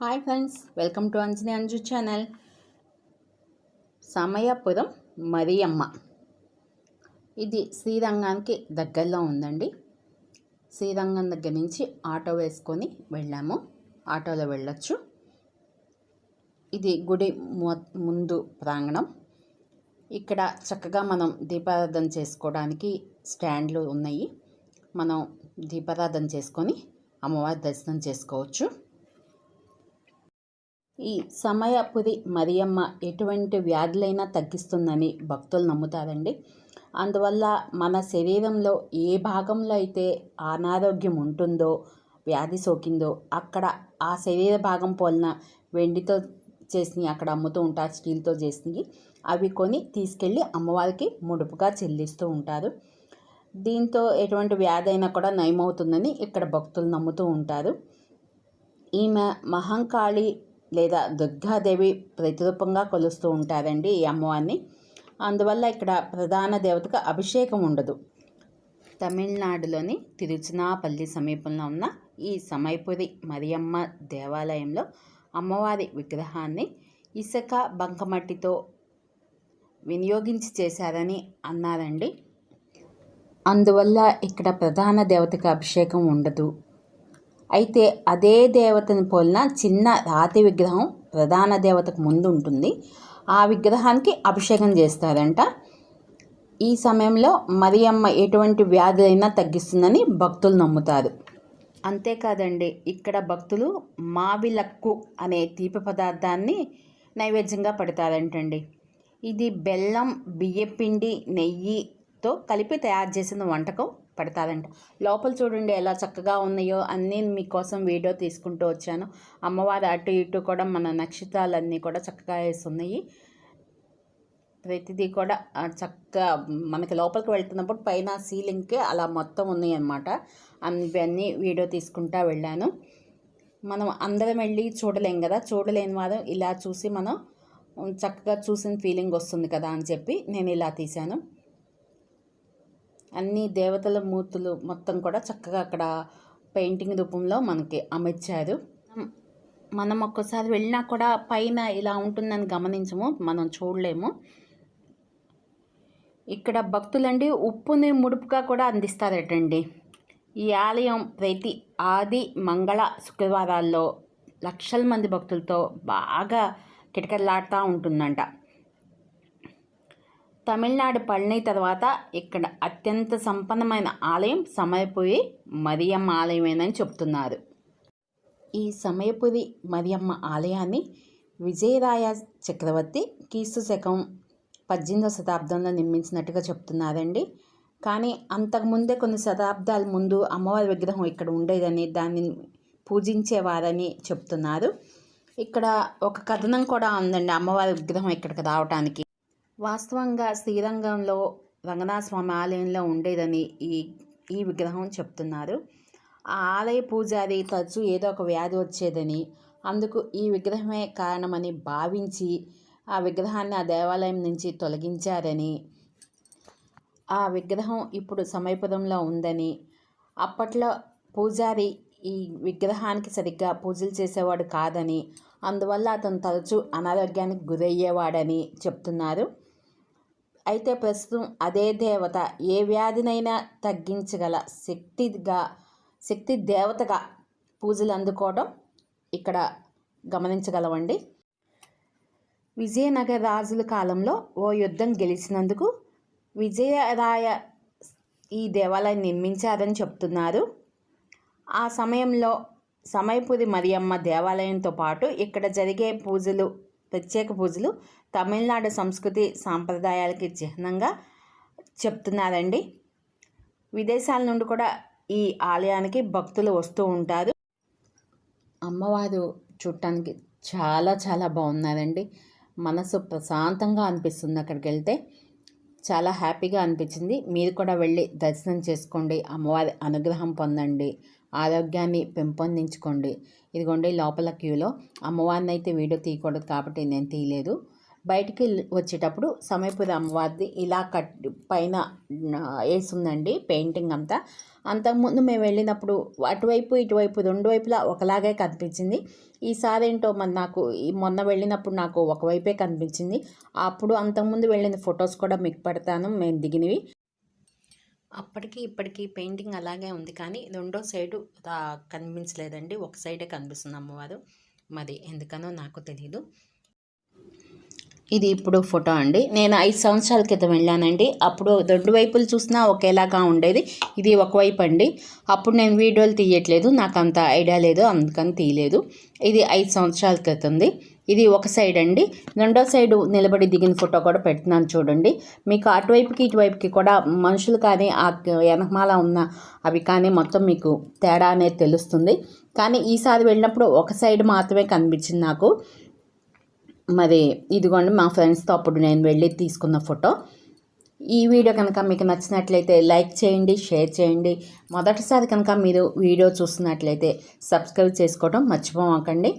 Hi friends welcome to Anjani Anju channel. Samayapuram Mariamma. ఇది శ్రీరంగానికి దగ్గరలో ఉందండి. శ్రీరంగం దగ్గర నుంచి ఆటో వేసుకొని వెళ్ళాము. ఆటోలో వెళ్ళొచ్చు. ఇది గుడి ముందు ప్రాంగణం. ఇక్కడ చక్కగా మనం దీపారాధన చేసుకోవడానికి స్టాండ్లు ఉన్నాయి. మనం దీపారాధన చేసుకొని అమ్మవారి దర్శనం చేసుకోవచ్చు. ఈ సమయపురి మరియమ్మ ఎటువంటి వ్యాధులైనా తగ్గిస్తుందని భక్తులు నమ్ముతారండి. అందువల్ల మన శరీరంలో ఏ భాగంలో అయితే అనారోగ్యం ఉంటుందో వ్యాధి సోకిందో అక్కడ ఆ శరీర భాగం పోలిన వెండితో చేసినవి అక్కడ అమ్ముతూ ఉంటారు స్టీల్తో చేసినవి అవి కొని తీసుకెళ్ళి అమ్మవారికి ముడుపుగా చెల్లిస్తూ ఉంటారు. దీంతో ఎటువంటి వ్యాధి అయినా కూడా నయమవుతుందని ఇక్కడ భక్తులు నమ్ముతూ ఉంటారు. ఈమె మహంకాళి లేదా దుర్గాదేవి ప్రతిరూపంగా కొలుస్తూ ఉంటారండి ఈ అమ్మవారిని. అందువల్ల ఇక్కడ ప్రధాన దేవతకు అభిషేకం ఉండదు. తమిళనాడులోని తిరుచినాపల్లి సమీపంలో ఉన్న ఈ సమయపురి మరియమ్మ దేవాలయంలో అమ్మవారి విగ్రహాన్ని ఇసుక బంకమట్టితో వినియోగించి చేశారని అన్నారండి. అందువల్ల ఇక్కడ ప్రధాన దేవతకు అభిషేకం ఉండదు. అయితే అదే దేవతను పోలిన చిన్న రాతి విగ్రహం ప్రధాన దేవతకు ముందు ఉంటుంది. ఆ విగ్రహానికి అభిషేకం చేస్తారంట. ఈ సమయంలో మరియమ్మ ఎటువంటి వ్యాధులైనా తగ్గిస్తుందని భక్తులు నమ్ముతారు. అంతేకాదండి ఇక్కడ భక్తులు మావిలక్కు అనే తీపి పదార్థాన్ని నైవేద్యంగా పెడతారంటండి. ఇది బెల్లం బియ్యపిండి నెయ్యితో కలిపి తయారు చేసిన వంటకం. పడతారంట లోపల చూడండి ఎలా చక్కగా ఉన్నాయో అన్నీ మీకోసం వీడియో తీసుకుంటూ వచ్చాను. అమ్మవారి అటు ఇటు కూడా మన నక్షత్రాలన్నీ కూడా చక్కగా వేస్తున్నాయి ప్రతిదీ కూడా చక్కగా మనకి లోపలికి వెళ్తున్నప్పుడు పైన సీలింగ్కి అలా మొత్తం ఉన్నాయి అన్నమాట అవన్నీ వీడియో తీసుకుంటా వెళ్ళాను. మనం అందరం వెళ్ళి చూడలేం కదా? చూడలేని వారు ఇలా చూసి మనం చక్కగా చూసిన ఫీలింగ్ వస్తుంది కదా అని చెప్పి నేను ఇలా తీశాను. అన్ని దేవతల మూర్తులు మొత్తం కూడా చక్కగా అక్కడ పెయింటింగ్ రూపంలో మనకి అమర్చారు. మనం ఒక్కసారి వెళ్ళినా కూడా పైన ఇలా ఉంటుందని గమనించము మనం చూడలేము. ఇక్కడ భక్తులండి ఉప్పుని ముడుపుగా కూడా అందిస్తారటండి. ఈ ఆలయం ప్రతి ఆది మంగళ శుక్రవారాల్లో లక్షల మంది భక్తులతో బాగా కిటకిటలాడుతూ ఉంటుందంట. తమిళనాడు పళని తర్వాత ఇక్కడ అత్యంత సంపన్నమైన ఆలయం సమయపురి మరియమ్మ ఆలయమేనని చెప్తున్నారు. ఈ సమయపురి మరియమ్మ ఆలయాన్ని విజయరాయ చక్రవర్తి క్రీస్తు శకం పద్దెనిమిదవ శతాబ్దంలో నిర్మించినట్టుగా చెప్తున్నారండి. కానీ అంతకుముందే కొన్ని శతాబ్దాల ముందు అమ్మవారి విగ్రహం ఇక్కడ ఉండేదని దాన్ని పూజించేవారని చెప్తున్నారు. ఇక్కడ ఒక కథనం కూడా ఉందండి అమ్మవారి విగ్రహం ఇక్కడికి రావటానికి. వాస్తవంగా శ్రీరంగంలో రంగనాథ స్వామి ఆలయంలో ఉండేదని ఈ ఈ విగ్రహం చెప్తున్నారు. ఆ ఆలయ పూజారి తరచూ ఏదో ఒక వ్యాధి వచ్చేదని అందుకు ఈ విగ్రహమే కారణమని భావించి ఆ విగ్రహాన్ని ఆ దేవాలయం నుంచి తొలగించారని ఆ విగ్రహం ఇప్పుడు సమయపదంలో ఉందని అప్పట్లో పూజారి ఈ విగ్రహానికి సరిగ్గా పూజలు చేసేవాడు కాదని అందువల్ల అతను తరచూ అనారోగ్యానికి గురయ్యేవాడని చెప్తున్నారు. అయితే ప్రస్తుతం అదే దేవత ఏ వ్యాధినైనా తగ్గించగల శక్తిగా శక్తి దేవతగా పూజలు అందుకోవడం ఇక్కడ గమనించగలవండి. విజయనగర రాజుల కాలంలో ఓ యుద్ధం గెలిచినందుకు విజయరాయ ఈ దేవాలయం నిర్మించారని చెప్తున్నారు. ఆ సమయంలో సమయపురి మరియమ్మ దేవాలయంతో పాటు ఇక్కడ జరిగే పూజలు ప్రత్యేక పూజలు తమిళనాడు సంస్కృతి సాంప్రదాయాలకి చిహ్నంగా చెప్తున్నారండి. విదేశాల నుండి కూడా ఈ ఆలయానికి భక్తులు వస్తూ ఉంటారు. అమ్మవారు చూడటానికి చాలా చాలా బాగున్నారండి. మనసు ప్రశాంతంగా అనిపిస్తుంది అక్కడికి వెళ్తే. చాలా హ్యాపీగా అనిపించింది. మీరు కూడా వెళ్ళి దర్శనం చేసుకోండి. అమ్మవారి అనుగ్రహం పొందండి. ఆరోగ్యాన్ని పెంపొందించుకోండి. ఇదిగోండి లోపల క్యూలో. అమ్మవారిని అయితే వీడియో తీయకూడదు కాబట్టి నేను తీయలేదు. బయటికి వచ్చేటప్పుడు సమయపురి అమ్మవారిది ఇలా కట్ పైన వేసిందండి పెయింటింగ్ అంతా. అంతకుముందు మేము వెళ్ళినప్పుడు అటువైపు ఇటువైపు రెండు వైపులా ఒకలాగే కనిపించింది. ఈసారి ఏంటో మరి నాకు ఈ మొన్న వెళ్ళినప్పుడు నాకు ఒకవైపే కనిపించింది. అప్పుడు అంతకుముందు వెళ్ళిన ఫొటోస్ కూడా మీకు పెడతాను మేము దిగినవి. అప్పటికి ఇప్పటికి పెయింటింగ్ అలాగే ఉంది కానీ రెండో సైడు కనిపించలేదండి. ఒక సైడే కనిపిస్తుంది అమ్మవారు. మరి ఎందుకనో నాకు తెలియదు ఇది ఇప్పుడు ఫోటో అండి. నేను ఐదు సంవత్సరాల క్రితం వెళ్ళానండి. అప్పుడు రెండు వైపులు చూసినా ఒకేలాగా ఉండేది. ఇది ఒకవైపు అండి. అప్పుడు నేను వీడియోలు తీయట్లేదు. నాకు అంత ఐడియా లేదు. అందుకని తీయలేదు. ఇది ఐదు సంవత్సరాల క్రితంది. ఇది ఒక సైడ్ అండి. రెండో సైడ్ నిలబడి దిగిన ఫోటో కూడా పెడుతున్నాను చూడండి. మీకు అటువైపుకి ఇటువైపుకి కూడా మనుషులు కానీ ఆ వెనకమాల ఉన్న అవి కానీ మొత్తం మీకు తేడా అనేది తెలుస్తుంది. కానీ ఈసారి వెళ్ళినప్పుడు ఒక సైడ్ మాత్రమే కనిపించింది నాకు. మరి ఇదిగోండి మా ఫ్రెండ్స్తో అప్పుడు నేను వెళ్ళి తీసుకున్న ఫోటో. ఈ వీడియో కనుక మీకు నచ్చినట్లయితే లైక్ చేయండి షేర్ చేయండి. మొదటిసారి కనుక మీరు వీడియో చూస్తున్నట్లయితే సబ్స్క్రైబ్ చేసుకోవడం మర్చిపోమాకండి.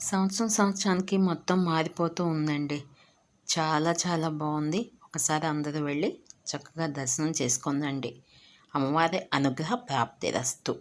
సంవత్సరం సంవత్సరానికి మొత్తం మారిపోతూ ఉందండి. చాలా చాలా బాగుంది. ఒకసారి అందరూ వెళ్ళి చక్కగా దర్శనం చేసుకుందండి. అమ్మవారి అనుగ్రహ ప్రాప్తి రస్తు.